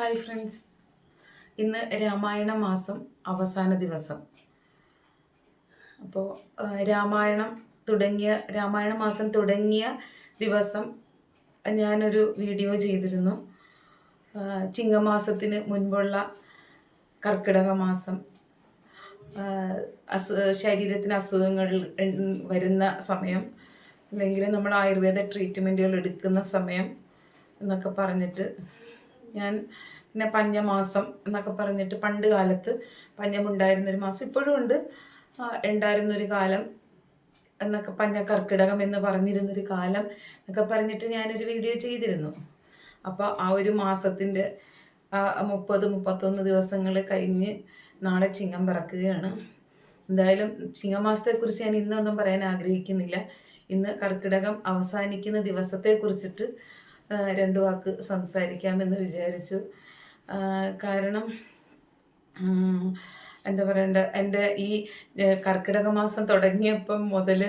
Hi friends. ഇന്ന് രാമായണ മാസം അവസാന ദിവസം. അപ്പോൾ രാമായണം തുടങ്ങിയ രാമായണ മാസം തുടങ്ങിയ ദിവസം ഞാനൊരു വീഡിയോ ചെയ്തിരുന്നു. ചിങ്ങമാസത്തിന് മുൻപുള്ള കർക്കിടക മാസം. അസു ശരീരത്തിന് അസുഖങ്ങൾ വരുന്ന സമയം അല്ലെങ്കിൽ നമ്മൾ ആയുർവേദ ട്രീറ്റ്മെന്റുകൾ എടുക്കുന്ന സമയം എന്നൊക്കെ പറഞ്ഞിട്ട് ഞാൻ പിന്നെ പഞ്ഞമാസം എന്നൊക്കെ പറഞ്ഞിട്ട് പണ്ട് കാലത്ത് പഞ്ഞമുണ്ടായിരുന്നൊരു മാസം. ഇപ്പോഴും ഉണ്ട്. ഉണ്ടായിരുന്നൊരു കാലം എന്നൊക്കെ പഞ്ഞ കർക്കിടകം എന്ന് പറഞ്ഞിരുന്നൊരു കാലം എന്നൊക്കെ പറഞ്ഞിട്ട് ഞാനൊരു വീഡിയോ ചെയ്തിരുന്നു. അപ്പോൾ ആ ഒരു മാസത്തിന്റെ മുപ്പത് മുപ്പത്തൊന്ന് ദിവസങ്ങൾ കഴിഞ്ഞ് നാളെ ചിങ്ങം പിറക്കുകയാണ്. എന്തായാലും ചിങ്ങമാസത്തെക്കുറിച്ച് ഞാൻ ഇന്നൊന്നും പറയാൻ ആഗ്രഹിക്കുന്നില്ല. ഇന്ന് കർക്കിടകം അവസാനിക്കുന്ന ദിവസത്തെക്കുറിച്ചിട്ട് രണ്ട് വാക്ക് സംസാരിക്കാമെന്ന് വിചാരിച്ചു. കാരണം എന്താ പറയണ്ട എന്റെ ഈ കർക്കിടക മാസം തുടങ്ങിയപ്പം മുതൽ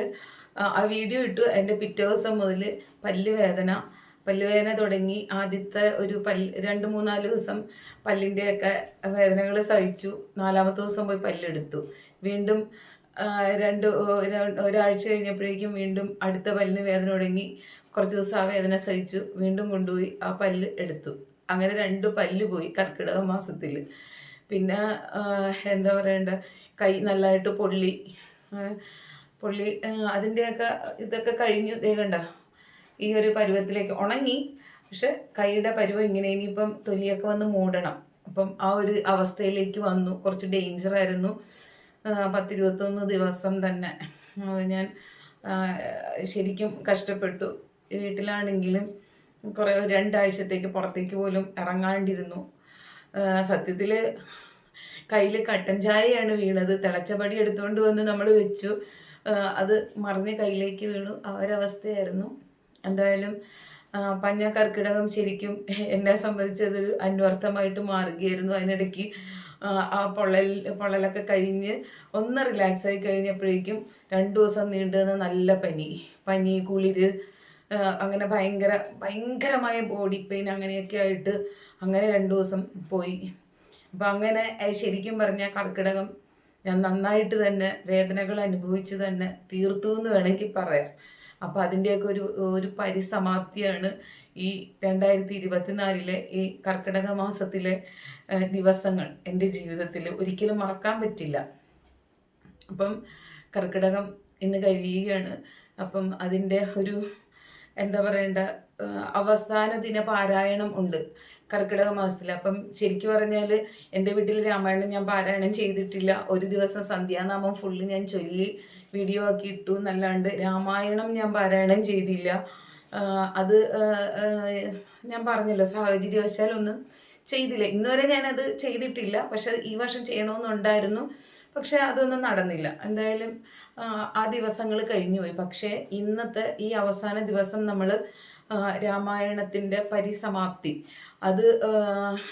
ആ വീഡിയോ ഇട്ടു. എന്റെ പിറ്റേ ദിവസം മുതൽ പല്ലുവേദന. പല്ലുവേദന പല്ല് വേദന തുടങ്ങി. ആദ്യത്തെ ഒരു പല്ല് രണ്ട് മൂന്നാൽ ദിവസം പല്ലിന്റെയൊക്കെ വേദനകൾ സഹിച്ചു. നാലാമത്തെ ദിവസം പോയി പല്ലെടുത്തു. വീണ്ടും രണ്ട് ഒരാഴ്ച കഴിഞ്ഞപ്പോഴേക്കും വീണ്ടും അടുത്ത പല്ലിന് വേദന തുടങ്ങി. കുറച്ച് ദിവസം ആ വേദന സഹിച്ചു. വീണ്ടും കൊണ്ടുപോയി ആ പല്ല് എടുത്തു. അങ്ങനെ രണ്ട് പല്ല് പോയി കർക്കിടക മാസത്തിൽ പിന്നെ എന്താ പറയണ്ട കൈ നല്ലതായിട്ട് പൊള്ളി പൊള്ളി അതിന്റെയൊക്കെ ഇതൊക്കെ കഴിഞ്ഞു. കണ്ട ഈ ഒരു പരുവത്തിലേക്ക് ഉണങ്ങി. പക്ഷെ കൈയുടെ പരുവം ഇങ്ങനെ ഇനിയിപ്പം തൊലിയൊക്കെ വന്ന് മൂടണം. അപ്പം ആ ഒരു അവസ്ഥയിലേക്ക് വന്നു. കുറച്ച് ഡേഞ്ചർ ആയിരുന്നു. പത്തിരുപത്തൊന്ന് ദിവസം തന്നെ. ഞാൻ ശരിക്കും കഷ്ടപ്പെട്ടു. വീട്ടിലാണെങ്കിലും കുറേ രണ്ടാഴ്ചത്തേക്ക് പുറത്തേക്ക് പോലും ഇറങ്ങാണ്ടിരുന്നു. സത്യത്തിൽ കയ്യിൽ കട്ടൻ ചായയാണ് വീണത്. തിളച്ചപടി എടുത്തുകൊണ്ട് വന്ന് നമ്മൾ വെച്ചു. അത് മറിഞ്ഞ് കയ്യിലേക്ക് വീണു. ആ ഒരവസ്ഥയായിരുന്നു. എന്തായാലും പഞ്ഞ കർക്കിടകം ശരിക്കും എന്നെ സംബന്ധിച്ചതൊരു അന്വർത്ഥമായിട്ട് മാറുകയായിരുന്നു. അതിനിടയ്ക്ക് ആ, പൊള്ളൽ പൊള്ളലൊക്കെ കഴിഞ്ഞ് ഒന്ന് റിലാക്സ് ആയി കഴിഞ്ഞപ്പോഴേക്കും രണ്ട് ദിവസം നീണ്ടുന്ന നല്ല പനി. പനി കുളിര് അങ്ങനെ ഭയങ്കര ഭയങ്കരമായ ബോഡി പെയിൻ അങ്ങനെയൊക്കെ ആയിട്ട് അങ്ങനെ രണ്ട് ദിവസം പോയി. അപ്പം അങ്ങനെ ശരിക്കും പറഞ്ഞാൽ കർക്കിടകം ഞാൻ നന്നായിട്ട് തന്നെ വേദനകൾ അനുഭവിച്ച് തന്നെ തീർത്തു എന്ന് വേണമെങ്കിൽ പറയാം. അപ്പോൾ അതിന്റെയൊക്കെ ഒരു ഒരു പരിസമാപ്തിയാണ് ഈ രണ്ടായിരത്തി ഇരുപത്തിനാലിലെ ഈ കർക്കിടക മാസത്തിലെ ദിവസങ്ങൾ എന്റെ ജീവിതത്തിൽ ഒരിക്കലും മറക്കാൻ പറ്റില്ല. അപ്പം കർക്കിടകം ഇന്ന് കഴിയുകയാണ്. അപ്പം അതിന്റെ ഒരു എന്താ പറയണ്ട അവസാന ദിന പാരായണം ഉണ്ട് കർക്കിടക മാസത്തിൽ. അപ്പം ശരിക്കും പറഞ്ഞാൽ എന്റെ വീട്ടിൽ രാമായണം ഞാൻ പാരായണം ചെയ്തിട്ടില്ല. ഒരു ദിവസം സന്ധ്യാനാമം ഫുള്ള് ഞാൻ ചൊല്ലി വീഡിയോ ആക്കി ഇട്ടു എന്നല്ലാണ്ട് രാമായണം ഞാൻ പാരായണം ചെയ്തില്ല. അത് ഞാൻ പറഞ്ഞല്ലോ സാഹചര്യവശാൽ ഒന്നും ചെയ്തില്ല. ഇന്നുവരെ ഞാനത് ചെയ്തിട്ടില്ല. പക്ഷെ ഈ വർഷം ചെയ്യണമെന്നുണ്ടായിരുന്നു. പക്ഷെ അതൊന്നും നടന്നില്ല. എന്തായാലും ആ, ദിവസങ്ങൾ കഴിഞ്ഞുപോയി പക്ഷേ ഇന്നത്തെ ഈ അവസാന ദിവസം നമ്മൾ രാമായണത്തിന്റെ പരിസമാപ്തി. അത്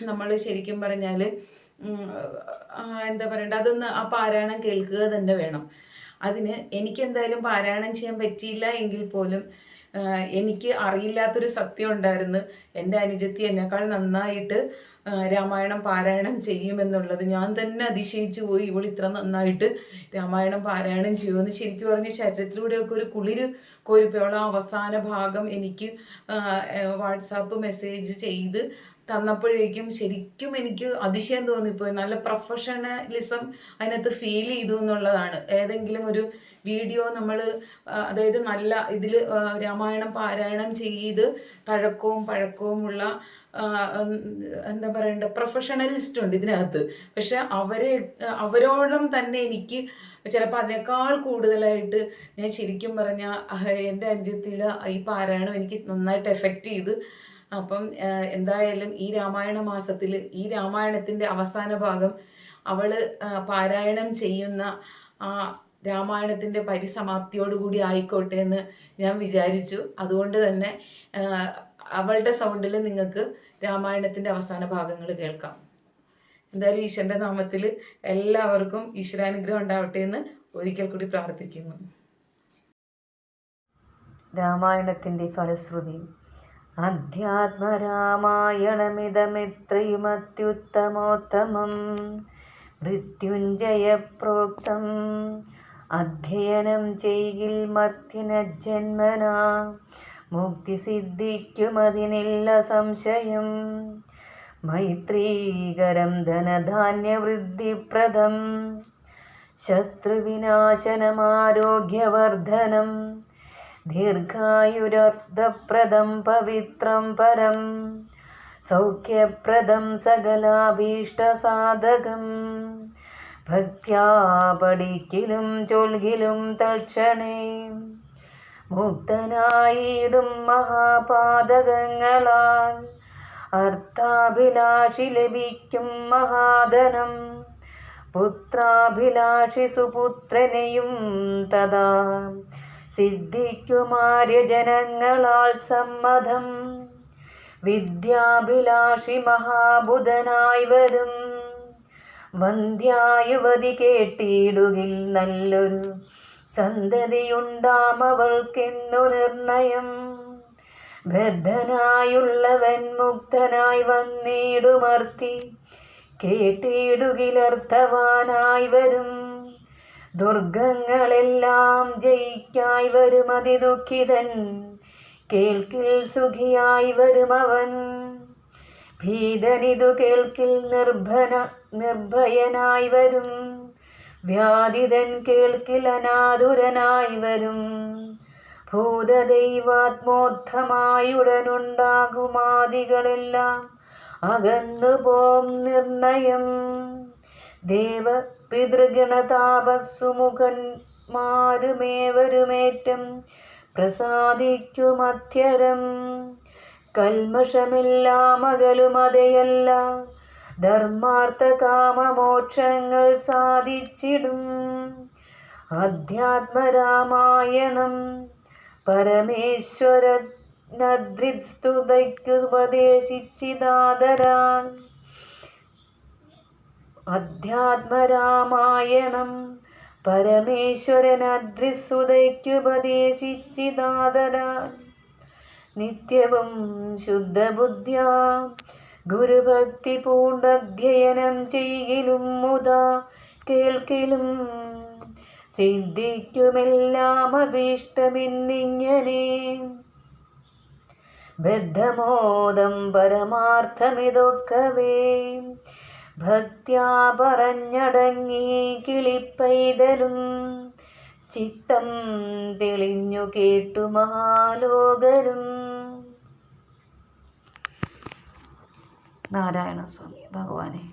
നമ്മൾ ശരിക്കും പറഞ്ഞാൽ എന്താ പറയണ്ട അതൊന്ന് ആ പാരായണം കേൾക്കുക തന്നെ വേണം. അതിന് എനിക്കെന്തായാലും പാരായണം ചെയ്യാൻ പറ്റിയില്ല എങ്കിൽ പോലും എനിക്ക് അറിയില്ലാത്തൊരു സത്യം ഉണ്ടായിരുന്നു. എന്റെ അനുജത്തി എന്നെക്കാൾ നന്നായിട്ട് രാമായണം പാരായണം ചെയ്യുമെന്നുള്ളത് ഞാൻ തന്നെ അതിശയിച്ചു പോയി. ഇവൾ ഇത്ര നന്നായിട്ട് രാമായണം പാരായണം ചെയ്യുമെന്ന് ശരിക്കും പറഞ്ഞ് ശരീരത്തിലൂടെയൊക്കെ ഒരു കുളിര് കോരിപ്പോള അവസാന ഭാഗം എനിക്ക് വാട്സാപ്പ് മെസ്സേജ് ചെയ്ത് തന്നപ്പോഴേക്കും ശരിക്കും എനിക്ക് അതിശയം തോന്നിപ്പോയി. നല്ല പ്രൊഫഷണലിസം അതിനകത്ത് ഫീൽ ചെയ്തു എന്നുള്ളതാണ്. ഏതെങ്കിലും ഒരു വീഡിയോ നമ്മൾ അതായത് നല്ല ഇതിൽ രാമായണം പാരായണം ചെയ്ത് തഴക്കവും പഴക്കവുമുള്ള എന്താ പറയണ്ട പ്രൊഫഷണലിസ്റ്റ് ഉണ്ട് ഇതിനകത്ത്. പക്ഷെ അവരെ അവരോളം തന്നെ എനിക്ക് ചിലപ്പോൾ അതിനേക്കാൾ കൂടുതലായിട്ട് ഞാൻ ശരിക്കും പറഞ്ഞാൽ എന്റെ അനുജത്തിയുടെ ഈ പാരായണം എനിക്ക് നന്നായിട്ട് എഫക്റ്റ് ചെയ്ത്. അപ്പം എന്തായാലും ഈ രാമായണ മാസത്തിൽ ഈ രാമായണത്തിന്റെ അവസാന ഭാഗം അവൾ പാരായണം ചെയ്യുന്ന ആ രാമായണത്തിന്റെ പരിസമാപ്തിയോടുകൂടി ആയിക്കോട്ടെ എന്ന് ഞാൻ വിചാരിച്ചു. അതുകൊണ്ട് തന്നെ അവളുടെ സൗണ്ടിൽ നിങ്ങൾക്ക് രാമായണത്തിന്റെ അവസാന ഭാഗങ്ങൾ കേൾക്കാം. എന്തായാലും ഈശ്വരന്റെ നാമത്തിൽ എല്ലാവർക്കും ഈശ്വരാനുഗ്രഹം ഉണ്ടാവട്ടെ എന്ന് ഒരിക്കൽ കൂടി പ്രാർത്ഥിക്കുന്നു. രാമായണത്തിന്റെ ഫലശ്രുതി. അധ്യാത്മരാമായണമിതമിത്രയുമത്യുത്തമോത്തമം. മൃത്യുഞ്ജയപ്രോക്തം. അധ്യയനം ചെയ്യിൽ മർത്യനജന്മന. മുക്തി സിദ്ധിക്കുമതിനില്ല സംശയം. മൈത്രീകരം ധനധാന്യവൃദ്ധിപ്രദം. ശത്രുവിനാശനമാരോഗ്യവർദ്ധനം. ദീർഘായുരർത്ഥപ്രദം പവിത്രം പരം. സൗഖ്യപ്രദം സകലാഭീഷ്ടസാധകം. ഭക്ത്യാ പഠിക്കിലും ചൊൽകിലും തൽക്ഷണേ. മുക്തനായിടും മഹാപാതകങ്ങളാൽ. അർത്ഥാഭിലാഷി ലഭിക്കും മഹാധനം. പുത്രാഭിലാഷി സുപുത്രനെയും തഥാ. സിദ്ധിക്കുമാര്യജനങ്ങളാൽ സമ്മതം. വിദ്യാഭിലാഷി മഹാബുധനായി വരും. വന്ധ്യായുവതി കേട്ടിടുകിൽ നല്ലൊരു സന്തതിയുണ്ടാമവൾക്കെന്നു നിർണയം. ബദ്ധനായുള്ളവൻ മുക്തനായി വന്നിടുമർത്തി. കേട്ടിടുകിലർത്ഥവാനായി വരും. ദുർഗങ്ങളെല്ലാം ജയിക്കായി വരും അതിദുഃഖിതൻ. കേൾക്കിൽ സുഖിയായി വരും അവൻ ഭീതനിതു കേൾക്കിൽ നിർഭന നിർഭയനായി വരും. വ്യാധിതൻ കേൾക്കിലനാതുരനായി വരും. ഭൂതദൈവാത്മോദ്ധമായുടനുണ്ടാകുമാദികളെല്ലാം അകന്നു പോം നിർണയം. ദേവ പിതൃഗണതാപസുമുഖന്മാരുമേവരുമേറ്റം പ്രസാദിക്കുമധ്യരം കൽമഷമെല്ലാം അകലുമതയല്ല ധർമാർത്ഥ കാമമോക്ഷങ്ങൾ സാധിച്ചിടും. അധ്യാത്മരാമായണം പരമേശ്വരനദ്രിസ്തുതയ്ക്കുപദേശിച്ചിതാദരാൽ അധ്യാത്മരാമായണം പരമേശ്വരനദ്രിസുതയ്ക്കുപദേശിച്ചിതാദരാൽ നിത്യവും ശുദ്ധബുദ്ധ്യ ഗുരുഭക്തി പൂണ്ടധ്യയനം ചെയ്യലും മുതാ കേൾക്കലും. സിദ്ധിക്കുമെല്ലാം അഭീഷ്ടമെന്നിങ്ങനെ. ബദ്ധമോദം പരമാർത്ഥമിതൊക്കവേ. ഭക്ത്യാ പറഞ്ഞടങ്ങി കിളിപ്പൈതലും. ചിത്തം തെളിഞ്ഞു കേട്ടു മഹാലോകരും. നാരായണ സ്വാമി ഭഗവാനെ.